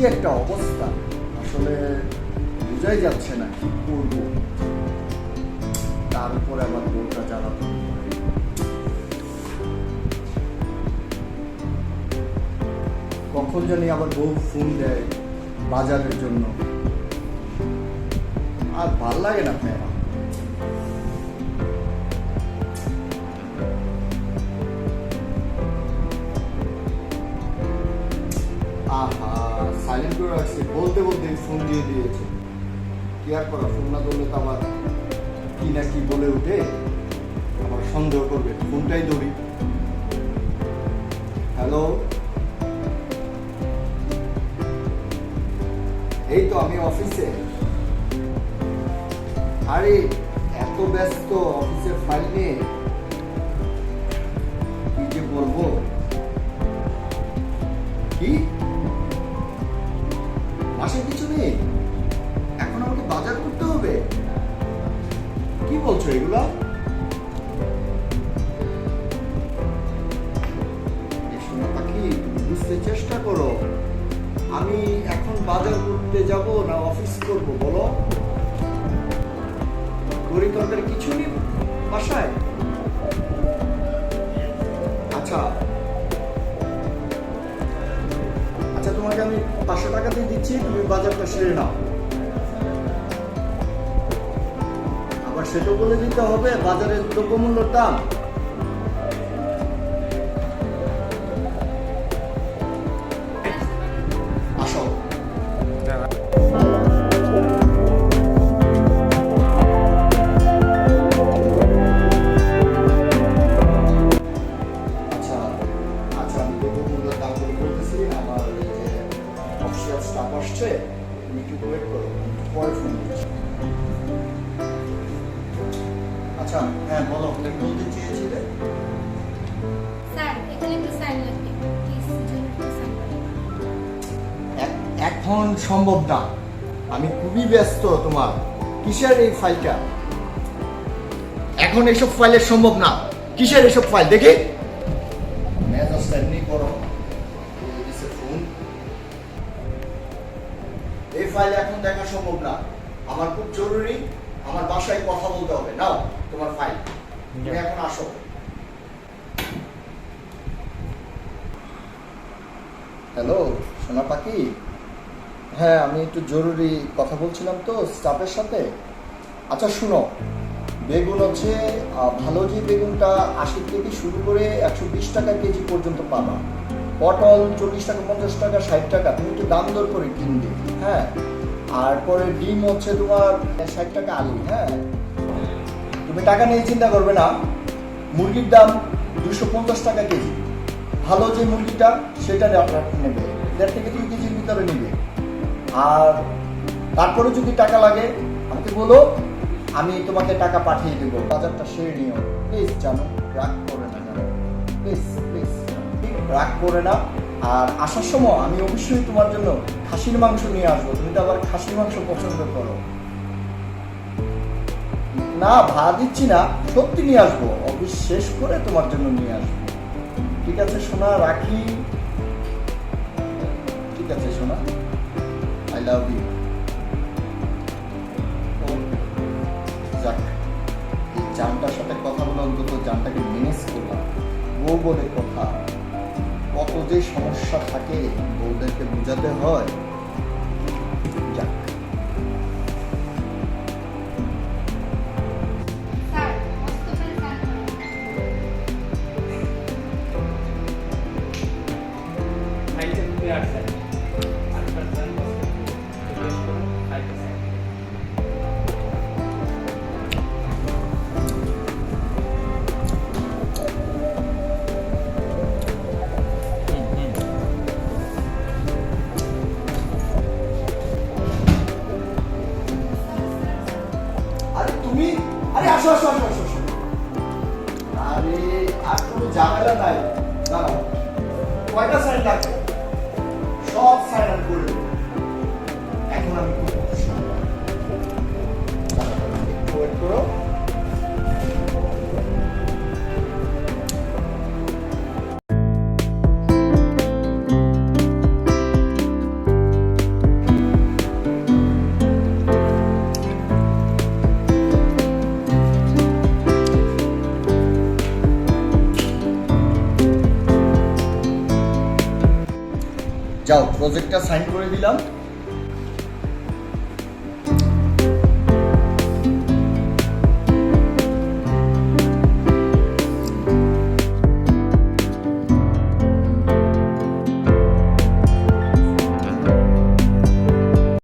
যে একটা অবস্থা, আসলে বোঝাই যাচ্ছে না কি করব। তার উপরে আবার বউটা জ্বালা কখন জানি আবার বউ ফোন দেয় বাজারের জন্য। আর ভালো লাগে না মেয়েরা রাখছি, বলতে বলতে ফোন দিয়ে দিয়েছে। কি আর করা, ফোন না ধরলে তো আবার কি না কি বলে উঠে আবার সন্দেহ করবে। ফোনটাই ধরি। হ্যালো এই তো আমি অফিসে। আরে, এত ব্যস্ত অফিসের ফাইল নিয়ে। বুঝতে চেষ্টা করো। আমি এখন বাজার করতে যাব না অফিস করব, বলো? গড়ি কিছু নেই বাসায়? আচ্ছা। আচ্ছা তোমাকে আমি পাঁচশো টাকা দিয়ে দিচ্ছি, তুমি বাজারটা সেরে নাও। আবার সেটা বলে দিতে হবে বাজারের দ্রব্যমূল্যর দাম। আসো। আচ্ছা আচ্ছা অফিসিয়াল স্টাফ আসছে, তুমি একটু ওয়েট করো পরে ফোন করছি। আচ্ছা হ্যাঁ বলো তুমি বলতে চেয়েছিলে? স্যার এখানে একটু সাইন লাগবে। সম্ভব না। আমি খুবই ব্যস্ত তোমার। কিসের এই ফাইলটা? এখন এইসব ফাইলের সম্ভব না। কিসের এসব ফাইল? দেখি। মেজাজটা এমনি করো। এই ফাইল এখন দেখা সম্ভব না। আমার খুব জরুরি আমার বাসায় কথা বলতে হবে। নাও তোমার ফাইল তুমি এখন আসো। হ্যালো সোনা পাখি? হ্যাঁ আমি একটু জরুরি কথা বলছিলাম তো স্টাফের সাথে। আচ্ছা শুনো। বেগুন হচ্ছে আহ, ভালো যে বেগুনটা আশি থেকে শুরু করে একশো বিশ টাকা কেজি পর্যন্ত পাবা। পটল চল্লিশ টাকা পঞ্চাশ টাকা ষাট টাকা। তুমি একটু দাম দর করে কিনবে হ্যাঁ? আর পরে ডিম হচ্ছে তোমার ষাট টাকা আলু হ্যাঁ? তুমি টাকা নিয়ে চিন্তা করবে না। মুরগির দাম দুশো পঞ্চাশ টাকা কেজি। ভালো যে মুরগিটা, সেটা নেবে দেড় থেকে দুই কেজির ভিতরে নেবে। আর তারপরে যদি টাকা লাগে, আমাকে বলো, আমি তোমাকে টাকা পাঠিয়ে দেবো। বাজারটা সেরে নিও। প্লিজ জানো, রাগ করে না জানো। প্লিজ প্লিজ, রাগ করে না। আর আসার সময় আমি অবশ্যই তোমার জন্য খাসির মাংস নিয়ে আসব। তুমি তো আবার খাসির মাংস পছন্দ করো। না ভাড়া দিচ্ছি না, সত্যি নিয়ে আসব। অফিস শেষ করে তোমার জন্য নিয়ে আসব। ঠিক আছে, সোনা, রাখি? ঠিক আছে, সোনা। আই লাভ ইউ যাক, এই জানটার সাথে কথা বলে অন্তত জানটাকে ম্যানেজ করলাম। বউ বলে কথা। কত যে সমস্যা থাকে বউদেরকে বোঝাতে হয় আরে আর কোনো ঝামেলা নাই। দাঁড়াও। কয়টা সাইন লাগবে সব সাইন আপ করে দেবো। এখন আমি যাও প্রজেক্টটা সাইন করে দিলাম।